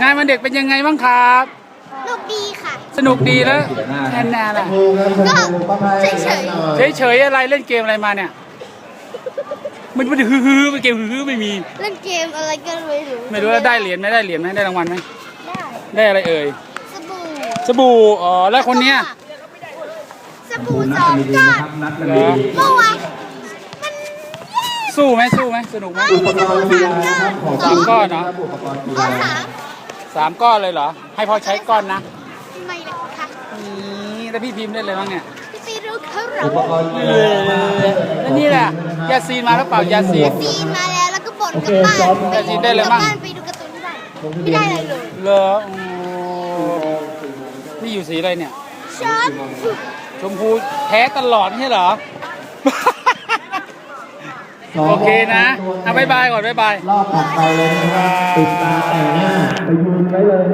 งานวันเด็กเป็นยังไงบ้างครับ ลูกดีค่ะ สนุกดีแล้วแอนนาล่ะเฉยเฉยๆอะไรเล่นเกมอะไรมาเนี่ย มันมันฮือฮือๆเกมฮือฮือๆไม่มี ๆ เล่นเกมอะไรก็ไม่รู้ไม่รู้ว่าได้เหรียญไหมได้เหรียญไหมได้รางวัลไหมได้ได้อะไรเอ่ยสบู่สบู่อ๋อแล้วคนเนี้ยสบู่สองก้อนนัดเหรอเมื่อวานมัน สู้ไหมสู้ไหมสนุกไหมอุปกรณ์กีฬานะครับของสามก้อนเนอะอุปกรณ์กีเอาฬาสามสามก้อนเลยเหรอ ให้พ่อใช้ก้อนนะไม่นะคะนี่แล้วพี่พิมพ์ได้เลยบ้างเนี่ยพี่ซีรู้เขาเหราอุปกรณ์กีเอฬาอแล้วนี่แหละยาซีนมาแล้วเปล่ายาซีนซีนมาแล้วแล้วก็บ่นกลับบ้านแต่ซีนได้เลยมั้งกบบ้านไปดูการ์ตูนที่บ้านไม่ได้อะไรเลยเหรอโอ้นี่อยู่สีอะไรเนี่ยชอบชมพูแท้ตลอดไม่ใช่เหรอ โอเคนะเอาบายบายก่อนบายบาย รอบถัดไปเลยนะครับปิดตาแต่งหน้าไปยืนไว้เลย